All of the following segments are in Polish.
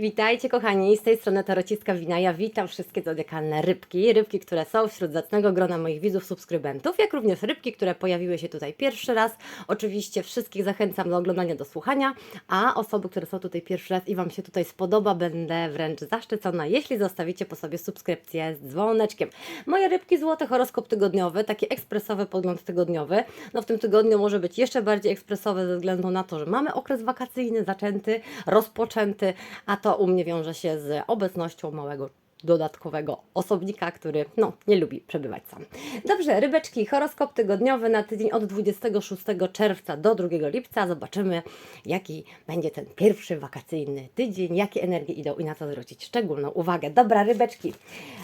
Witajcie kochani, z tej strony Tarociska Wina. Ja witam wszystkie zodiakalne rybki, rybki, które są wśród zacnego grona moich widzów, subskrybentów, jak również rybki, które pojawiły się tutaj pierwszy raz. Oczywiście wszystkich zachęcam do oglądania, do słuchania, a osoby, które są tutaj pierwszy raz i Wam się tutaj spodoba, będę wręcz zaszczycona, jeśli zostawicie po sobie subskrypcję z dzwoneczkiem. Moje rybki złote, horoskop tygodniowy, taki ekspresowy podgląd tygodniowy. No w tym tygodniu może być jeszcze bardziej ekspresowy ze względu na to, że mamy okres wakacyjny zaczęty, rozpoczęty, a to u mnie wiąże się z obecnością małego dodatkowego osobnika, który no, nie lubi przebywać sam. Dobrze, rybeczki, horoskop tygodniowy na tydzień od 26 czerwca do 2 lipca. Zobaczymy, jaki będzie ten pierwszy wakacyjny tydzień, jakie energie idą i na co zwrócić szczególną uwagę. Dobra, rybeczki.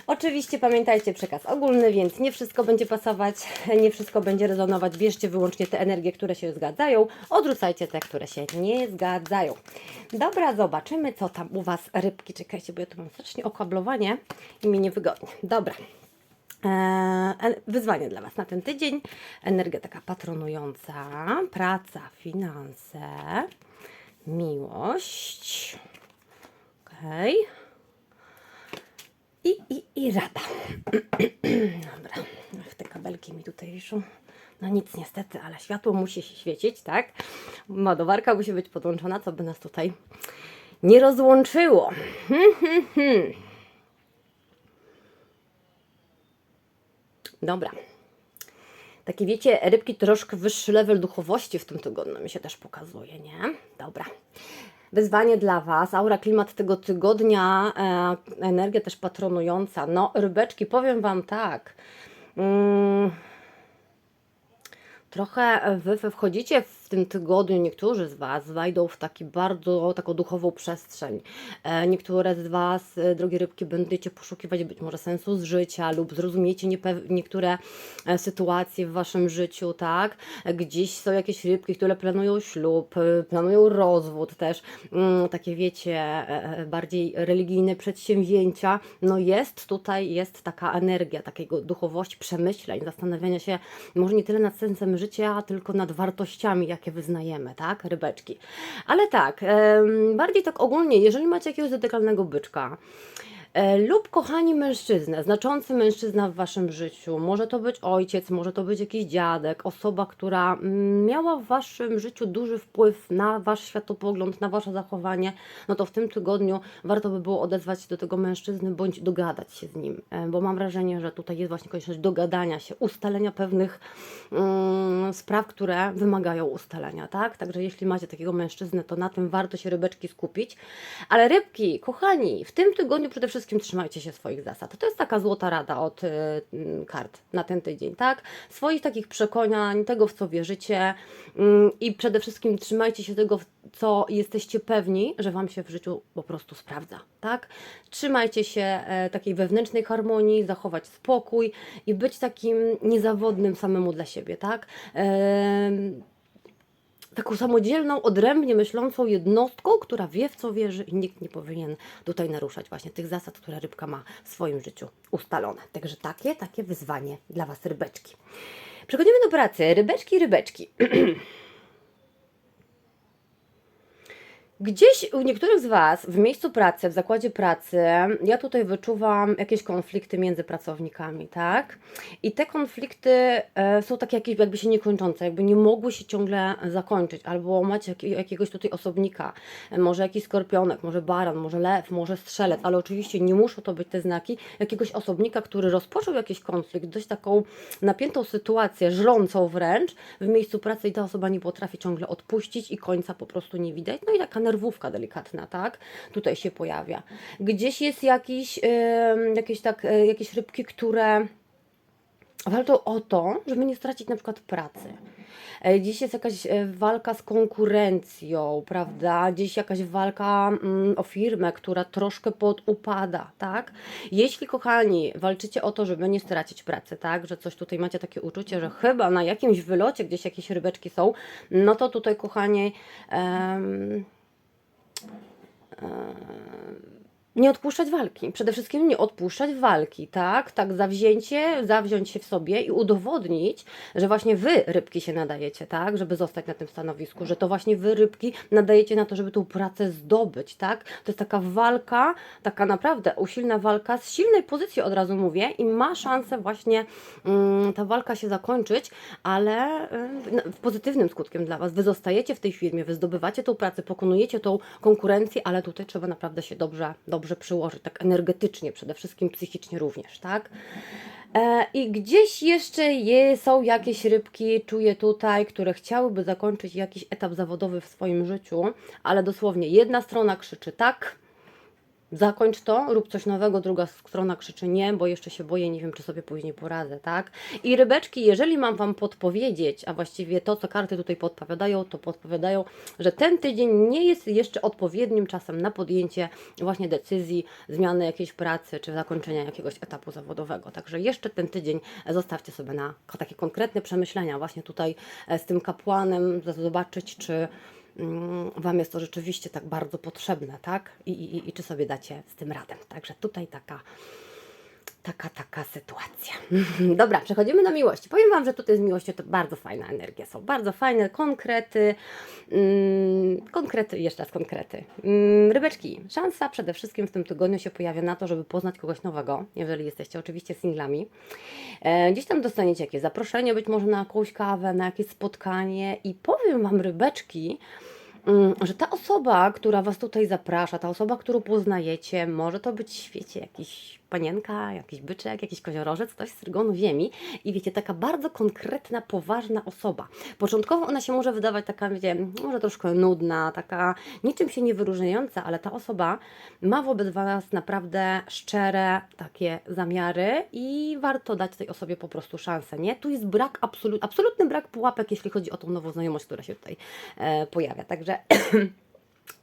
Oczywiście pamiętajcie, przekaz ogólny, więc nie wszystko będzie pasować, nie wszystko będzie rezonować. Bierzcie wyłącznie te energie, które się zgadzają, odrzucajcie te, które się nie zgadzają. Dobra, zobaczymy, co tam u Was rybki. Czekajcie, bo ja tu mam strasznie okablowanie i mi niewygodnie. Dobra. Eee, wyzwanie dla Was na ten tydzień. Energia taka patronująca, praca, finanse, miłość. Okej. I, i, I rada. Dobra. Ach, te kabelki mi tutaj wiszą. No nic niestety, ale światło musi się świecić, tak? Ładowarka musi być podłączona, co by nas tutaj nie rozłączyło. Hmm, hmm, hmm. Dobra. Takie wiecie, rybki troszkę wyższy level duchowości w tym tygodniu mi się też pokazuje, nie? Dobra. Wyzwanie dla Was, aura klimat tego tygodnia, e, energia też patronująca. No, rybeczki, powiem Wam tak. Mm, trochę wy, wchodzicie w tym tygodniu, niektórzy z Was wejdą w taki bardzo taką duchową przestrzeń. E, niektóre z Was, e, drogie rybki, będziecie poszukiwać być może sensu z życia lub zrozumiecie niektóre e, sytuacje w Waszym życiu, tak? Gdzieś są jakieś rybki, które planują ślub, planują rozwód też, mm, takie wiecie, bardziej religijne przedsięwzięcia. No jest tutaj, jest taka energia takiego duchowości, przemyśleń, zastanawiania się może nie tyle nad sensem życia, tylko nad wartościami, jakie wyznajemy, tak, rybeczki. Ale tak, bardziej tak ogólnie, jeżeli macie jakiegoś dotykalnego byczka, lub kochani mężczyznę, znaczący mężczyzna w waszym życiu. Może to być ojciec, może to być jakiś dziadek, osoba, która mm, miała w waszym życiu duży wpływ na wasz światopogląd, na wasze zachowanie. No to w tym tygodniu warto by było odezwać się do tego mężczyzny bądź dogadać się z nim, e, bo mam wrażenie, że tutaj jest właśnie konieczność dogadania się, ustalenia pewnych mm, spraw, które wymagają ustalenia, tak? Także jeśli macie takiego mężczyznę, to na tym warto się rybeczki skupić. Ale rybki, kochani, w tym tygodniu przede wszystkim trzymajcie się swoich zasad. To jest taka złota rada od y, mm, kart na ten tydzień, tak? Swoich takich przekonań, tego w co wierzycie mm, i przede wszystkim trzymajcie się tego, co jesteście pewni, że Wam się w życiu po prostu sprawdza, tak? Trzymajcie się e, takiej wewnętrznej harmonii, zachować spokój i być takim niezawodnym samemu dla siebie, tak? Taką samodzielną, odrębnie myślącą jednostką, która wie w co wierzy i nikt nie powinien tutaj naruszać właśnie tych zasad, które rybka ma w swoim życiu ustalone. Także takie, takie wyzwanie dla Was rybeczki. Przechodzimy do pracy. Rybeczki, rybeczki. Gdzieś u niektórych z Was w miejscu pracy, w zakładzie pracy, ja tutaj wyczuwam jakieś konflikty między pracownikami, tak? I te konflikty e, są takie jakieś jakby się niekończące, jakby nie mogły się ciągle zakończyć, albo macie jak, jakiegoś tutaj osobnika, e, może jakiś skorpionek, może baran, może lew, może strzelec, ale oczywiście nie muszą to być te znaki jakiegoś osobnika, który rozpoczął jakiś konflikt, dość taką napiętą sytuację, żrącą wręcz w miejscu pracy i ta osoba nie potrafi ciągle odpuścić i końca po prostu nie widać. No i taka nerwówka delikatna, tak? Tutaj się pojawia. Gdzieś jest jakiś, jakieś, tak, e, jakieś rybki, które walczą o to, żeby nie stracić na przykład pracy. E, Dziś jest jakaś e, walka z konkurencją, prawda? Dziś jakaś walka mm, o firmę, która troszkę podupada, tak? Jeśli, kochani, walczycie o to, żeby nie stracić pracy, tak? Że coś tutaj macie takie uczucie, że chyba na jakimś wylocie gdzieś jakieś rybeczki są, no to tutaj, kochani, em, um, nie odpuszczać walki. Przede wszystkim nie odpuszczać walki, tak? Tak, zawzięcie, zawziąć się w sobie i udowodnić, że właśnie wy, rybki, się nadajecie, tak? Żeby zostać na tym stanowisku, że to właśnie wy, rybki, nadajecie na to, żeby tą pracę zdobyć, tak? To jest taka walka, taka naprawdę usilna walka z silnej pozycji, od razu mówię, i ma szansę właśnie mm, ta walka się zakończyć, ale w pozytywnym skutkiem dla Was. Wy zostajecie w tej firmie, wy zdobywacie tą pracę, pokonujecie tą konkurencję, ale tutaj trzeba naprawdę się dobrze, dobrze przyłożyć, tak energetycznie, przede wszystkim psychicznie również, tak? E, I gdzieś jeszcze je, są jakieś rybki, czuję tutaj, które chciałyby zakończyć jakiś etap zawodowy w swoim życiu, ale dosłownie jedna strona krzyczy tak, zakończ to, rób coś nowego, druga strona krzyczy nie, bo jeszcze się boję, nie wiem, czy sobie później poradzę, tak? I rybeczki, jeżeli mam Wam podpowiedzieć, a właściwie to, co karty tutaj podpowiadają, to podpowiadają, że ten tydzień nie jest jeszcze odpowiednim czasem na podjęcie właśnie decyzji, zmiany jakiejś pracy, czy zakończenia jakiegoś etapu zawodowego. Także jeszcze ten tydzień zostawcie sobie na takie konkretne przemyślenia właśnie tutaj e, z tym kapłanem, zobaczyć, czy Wam jest to rzeczywiście tak bardzo potrzebne, tak? I, i, I czy sobie dacie z tym radę. Także tutaj taka, taka, taka sytuacja. Dobra, przechodzimy do miłości. Powiem Wam, że tutaj z miłością to bardzo fajna energia. Są bardzo fajne konkrety. Mm, konkrety, jeszcze raz konkrety. Mm, rybeczki, szansa przede wszystkim w tym tygodniu się pojawia na to, żeby poznać kogoś nowego, jeżeli jesteście oczywiście singlami. E, gdzieś tam dostaniecie jakieś zaproszenie, być może na jakąś kawę, na jakieś spotkanie i powiem Wam, rybeczki, mm, że ta osoba, która Was tutaj zaprasza, ta osoba, którą poznajecie, może to być w świecie jakiś panienka, jakiś byczek, jakiś koziorożec, ktoś z rygonu ziemi i wiecie, taka bardzo konkretna, poważna osoba. Początkowo ona się może wydawać taka, wiecie, może troszkę nudna, taka niczym się nie wyróżniająca, ale ta osoba ma wobec Was naprawdę szczere takie zamiary i warto dać tej osobie po prostu szansę, nie? Tu jest brak, absolut, absolutny brak pułapek, jeśli chodzi o tą nową znajomość, która się tutaj e, pojawia. Także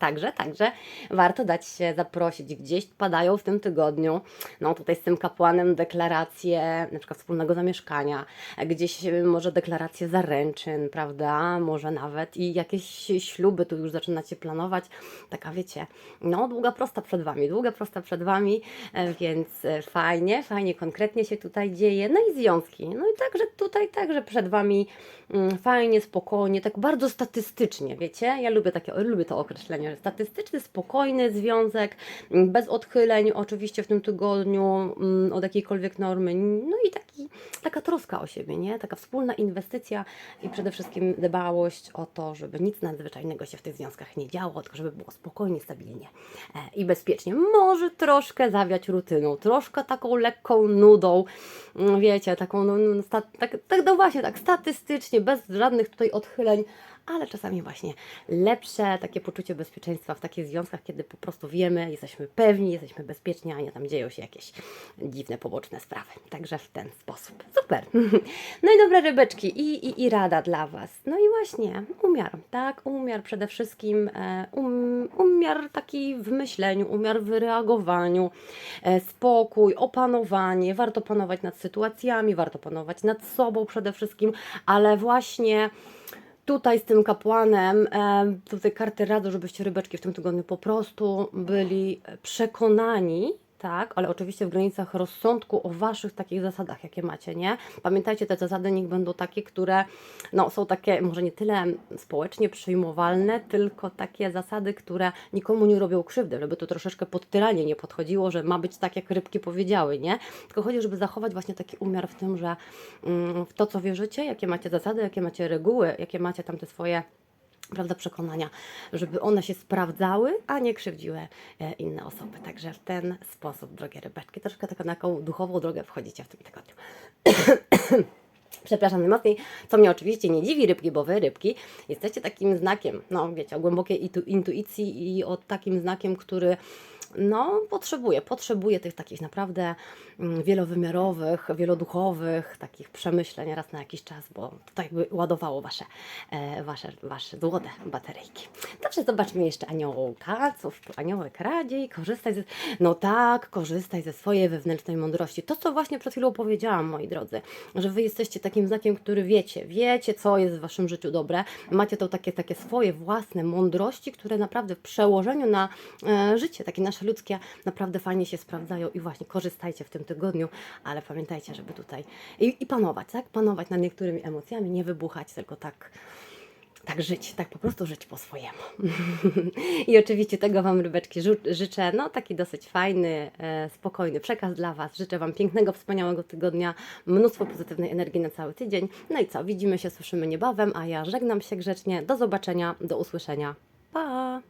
Także, także warto dać się zaprosić. Gdzieś padają w tym tygodniu, no tutaj z tym kapłanem deklaracje na przykład wspólnego zamieszkania, gdzieś y, może deklaracje zaręczyn, prawda? Może nawet i jakieś śluby tu już zaczynacie planować. Taka wiecie, no długa prosta przed Wami, długa prosta przed Wami, e, więc e, fajnie, fajnie, konkretnie się tutaj dzieje. No i związki. No i także tutaj także przed Wami mm, fajnie, spokojnie, tak bardzo statystycznie, wiecie? Ja lubię takie, lubię to określenie statystyczny, spokojny związek, mm, bez odchyleń oczywiście w tym tygodniu mm, od jakiejkolwiek normy, no i taki, taka troska o siebie, nie? Taka wspólna inwestycja i przede wszystkim dbałość o to, żeby nic nadzwyczajnego się w tych związkach nie działo, tylko żeby było spokojnie, stabilnie e, i bezpiecznie. Może troszkę zawiać rutyną, troszkę taką lekką nudą, mm, wiecie, taką, no, no, tak, tak, no właśnie, tak statystycznie, bez żadnych tutaj odchyleń, ale czasami właśnie lepsze takie poczucie bezpieczeństwa w takich związkach, kiedy po prostu wiemy, jesteśmy pewni, jesteśmy bezpieczni, a nie tam dzieją się jakieś dziwne, poboczne sprawy. Także w ten sposób. Super. No i dobre rybeczki i, i, i rada dla Was. No i właśnie umiar, tak? Umiar przede wszystkim, e, um, umiar taki w myśleniu, umiar w reagowaniu, e, spokój, opanowanie. Warto panować nad sytuacjami, warto panować nad sobą przede wszystkim, ale właśnie tutaj z tym kapłanem, e, tutaj karty radzą, żebyście rybeczki w tym tygodniu po prostu byli przekonani, tak, ale oczywiście w granicach rozsądku o waszych takich zasadach, jakie macie, nie? Pamiętajcie, te zasady niech będą takie, które no, są takie, może nie tyle społecznie przyjmowalne, tylko takie zasady, które nikomu nie robią krzywdy, żeby to troszeczkę podtyranie nie podchodziło, że ma być tak, jak rybki powiedziały, nie? Tylko chodzi, żeby zachować właśnie taki umiar w tym, że mm, w to, co wierzycie, jakie macie zasady, jakie macie reguły, jakie macie tam te swoje prawda, przekonania, żeby one się sprawdzały, a nie krzywdziły e, inne osoby. Także w ten sposób, drogie rybeczki, troszkę taką taką duchową drogę wchodzicie w tym tygodniu. Przepraszam najmocniej, co mnie oczywiście nie dziwi rybki, bo wy rybki jesteście takim znakiem, no wiecie, o głębokiej intu- intuicji i o takim znakiem, który no, potrzebuje, potrzebuje tych takich naprawdę mm, wielowymiarowych, wieloduchowych takich przemyśleń raz na jakiś czas, bo to tak by ładowało wasze, e, wasze, wasze złote bateryjki. Dobrze, zobaczmy jeszcze aniołka, cóż tu aniołek radzi, korzystaj ze, no tak, korzystaj ze swojej wewnętrznej mądrości. To, co właśnie przed chwilą powiedziałam, moi drodzy, że wy jesteście takim znakiem, który wiecie, wiecie, co jest w waszym życiu dobre, macie to takie, takie swoje własne mądrości, które naprawdę w przełożeniu na e, życie, takie nasze ludzkie naprawdę fajnie się sprawdzają i właśnie korzystajcie w tym tygodniu, ale pamiętajcie, żeby tutaj i, i panować, tak? Panować nad niektórymi emocjami, nie wybuchać, tylko tak tak żyć, tak po prostu żyć po swojemu. I oczywiście tego Wam rybeczki życzę. No taki dosyć fajny, e, spokojny przekaz dla Was. Życzę Wam pięknego, wspaniałego tygodnia, mnóstwo pozytywnej energii na cały tydzień. No i co, widzimy się, słyszymy niebawem, a ja żegnam się grzecznie. Do zobaczenia, do usłyszenia. Pa!